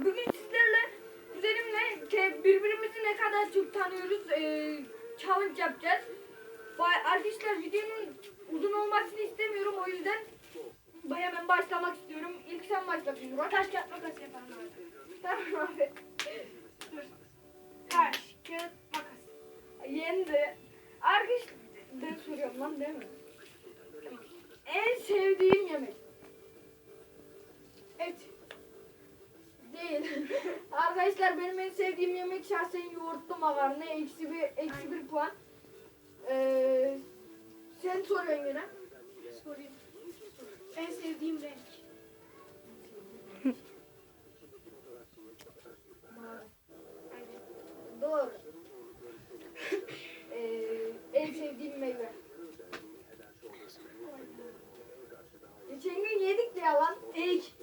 bugün sizlerle kuzenimle birbirimizi ne kadar çok tanıyoruz e, challenge yapacağız. Ba- arkadaşlar videonun uzun olmasını istemiyorum o yüzden hemen başlamak istiyorum. İlk sen başla Murat. Taş kağıt makas yapalım abi. Tamam abi. Dur. Taş kağıt makas. Yendi. Arkadaşlar ben soruyorum lan değil mi? En sevdiğim yemek. Et. Değil. Arkadaşlar benim en sevdiğim yemek şahsen yoğurtlu makarna. Eksi bir, eksi bir puan. Ee, sen soruyorsun yine. Sorayım. En sevdiğim renk. Aynen. Doğru. ee, en sevdiğim meyve. Geçen gün yedik ya lan. Erik.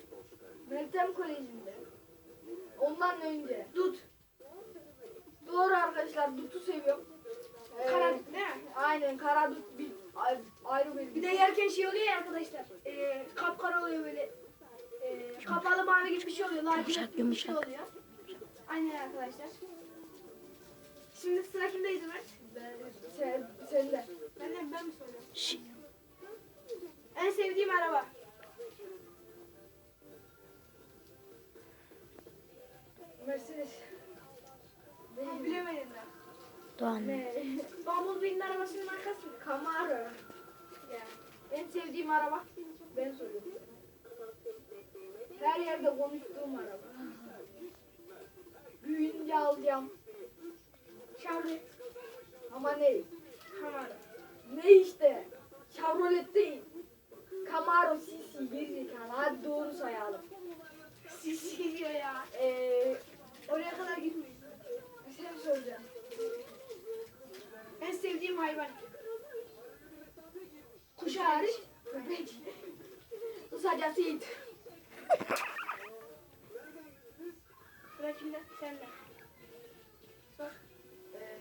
Meltem Koleji'nde. Ondan önce. Dut. Doğru arkadaşlar. Dutu seviyorum. Ee, Karadut değil mi? Aynen karadut bir ay- ayrı bir. Bir de yerken şey oluyor ya arkadaşlar. E, kapkara oluyor böyle. E, kapalı mavi gibi bir şey oluyor. Yumuşak, bir şey yumuşak. oluyor. Aynen arkadaşlar. Şimdi sıra kimdeydi Mert? Ben, sen, sen de. Ben de ben mi soruyorum? En sevdiğim araba. Mercedes. Değil. Bilemedim ben. Doğan. Ne? Bumblebee'nin arabasının markası mı? Camaro. Ya. En sevdiğim araba. Ben soruyorum. Her yerde konuştuğum araba. Büyüyünce alacağım. Chevrolet. Ama ne? Camaro. Ne işte? Chevrolet değil. Camaro CC gerizekalı. Hadi doğru sayalım. Sisi diyor ya. Ee, Oraya kadar gitmeyin. sen soracaksın. En hayvan. Kuş hariç. Kısacası it. Sıra kimde? Sende. Sor. Ee,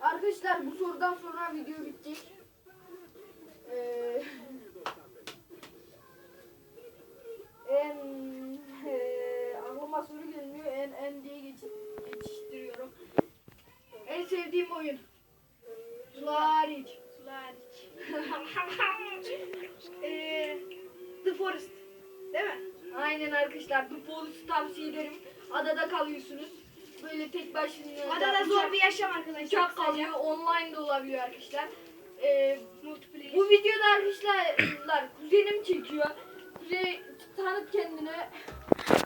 Arkadaşlar bu sorudan sonra video bitecek. Ee, en e, aklıma soru gelmiyor. En en diye geçi, geçiştiriyorum. En sevdiğim oyun. Aynen arkadaşlar. Bu polisi tavsiye ederim. Adada kalıyorsunuz. Böyle tek başına. Adada zor bir yaşam arkadaşlar. Uçak kalıyor. Online de olabiliyor arkadaşlar. Ee, Multiplayer. Bu videoda arkadaşlar kuzenim çekiyor. Kuzey tanıt kendini.